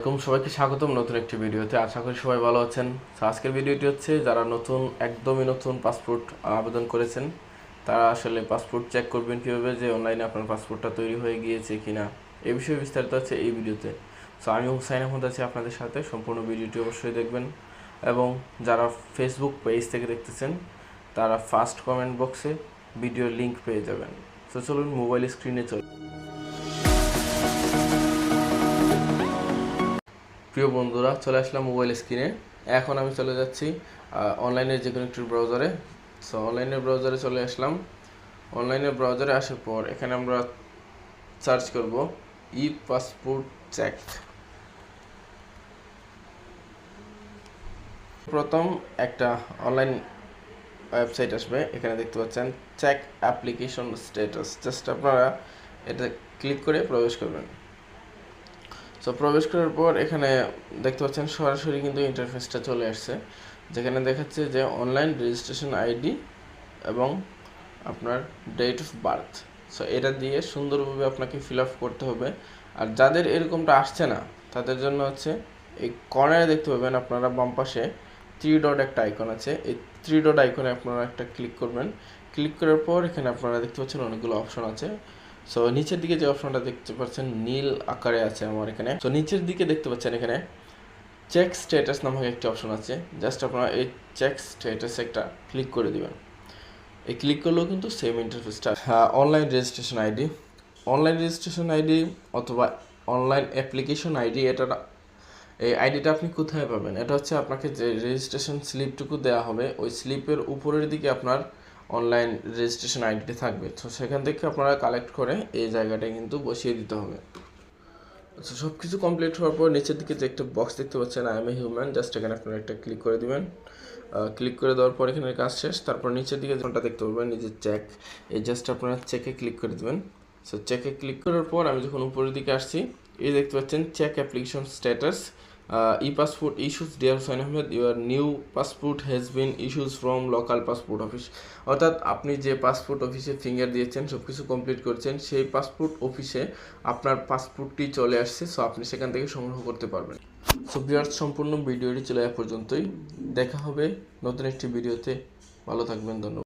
এরকম সবাইকে স্বাগতম নতুন একটি ভিডিওতে। আশা করি সবাই ভালো আছেন। আজকের ভিডিওটি হচ্ছে, যারা নতুন, একদমই নতুন পাসপোর্ট আবেদন করেছেন, তারা আসলে পাসপোর্ট চেক করবেন কীভাবে যে অনলাইনে আপনার পাসপোর্টটা তৈরি হয়ে গিয়েছে কিনা। এই বিষয়ে বিস্তারিত আছে এই ভিডিওতে। সো আমি হুসাইন আহমদ আছি আপনাদের সাথে। সম্পূর্ণ ভিডিওটি অবশ্যই দেখবেন। এবং যারা ফেসবুক পেজ থেকে দেখতেছেন, তারা ফার্স্ট কমেন্ট বক্সে ভিডিও লিংক পেয়ে যাবেন। তো চলুন মোবাইল স্ক্রিনে চল প্রিয় বন্ধুরা, চলে আসলাম মোবাইল স্ক্রিনে এখন আমি চলে যাচ্ছি অনলাইনের যে কোনো একটি ব্রাউজারে সো অনলাইনের ব্রাউজারে চলে আসলাম। অনলাইনের ব্রাউজারে আসার পর এখানে আমরা সার্চ করব ই পাসপোর্ট চেক প্রথম একটা অনলাইন ওয়েবসাইট আসবে, এখানে দেখতে পাচ্ছেন চেক অ্যাপ্লিকেশন স্ট্যাটাস জাস্ট আপনারা এটা ক্লিক করে প্রবেশ করবেন। সো প্রবেশ করার পর এখানে দেখতে পাচ্ছেন সরাসরি কিন্তু ইন্টারফেসটা চলে আসছে, যেখানে দেখাচ্ছে যে অনলাইন রেজিস্ট্রেশন আইডি এবং আপনার ডেট অফ বার্থ সো এটা দিয়ে সুন্দরভাবে আপনাকে ফিল আপ করতে হবে। আর যাদের এরকমটা আসছে না, তাদের জন্য হচ্ছে এই কর্নারে দেখতে পাবেন আপনারা বাম পাশে থ্রি ডট একটা আইকন আছে। এই থ্রি ডট আইকনে আপনারা একটা ক্লিক করবেন। ক্লিক করার পর এখানে আপনারা দেখতে পাচ্ছেন অনেকগুলো অপশন আছে। সো নিচের দিকে যে অপশনটা দেখতে পাচ্ছেন, নীল আকারে আছে আমার এখানে। সো নিচের দিকে দেখতে পাচ্ছেন এখানে চেক স্ট্যাটাস নামক একটি অপশন আছে। জাস্ট আপনারা এই চেক স্ট্যাটাস একটা ক্লিক করে দিবেন। এই ক্লিক করলেও কিন্তু same ইন্টারফেসটা online registration ID online registration ID অথবা অনলাইন অ্যাপ্লিকেশন আইডি এটা এই আইডিটা আপনি কোথায় পাবেন? এটা হচ্ছে আপনাকে যে রেজিস্ট্রেশন স্লিপটুকু দেওয়া হবে, ওই স্লিপের উপরের দিকে আপনার অনলাইন রেজিস্ট্রেশন আইডিটা থাকবে। তো সেখান থেকে আপনারা কালেক্ট করে এই জায়গাটায় কিন্তু বসিয়ে দিতে হবে। আচ্ছা সব কিছু কমপ্লিট হওয়ার পর নিচের দিকে যে একটা বক্স দেখতে পাচ্ছেন I am a human just এখানে আপনারা একটা ক্লিক করে দেবেন। ক্লিক করে দেওয়ার পর এখানে কাজ শেষ। তারপর নিচের দিকে যেটা দেখতে পাবেন নিজের চেক এই জাস্ট আপনারা চেকে ক্লিক করে দেবেন। সো চেকে ক্লিক করার পর আমি যখন উপরের দিকে আসছি, এই দেখতে পাচ্ছেন check application status e passport issues dear Hussain Ahmed your new passport has been issues from local passport office অর্থাৎ আপনি যে পাসপোর্ট অফিসে ফিঙ্গার দিয়েছেন সব কিছু কমপ্লিট করছেন, সেই পাসপোর্ট অফিসে আপনার পাসপোর্টটি চলে আসছে সো আপনি সেখান থেকে সংগ্রহ করতে পারবেন। সো বিয়ার্স সম্পূর্ণ ভিডিওটি চলে যাওয়া পর্যন্তই। দেখা হবে নতুন একটি ভিডিওতে। ভালো থাকবেন, ধন্যবাদ।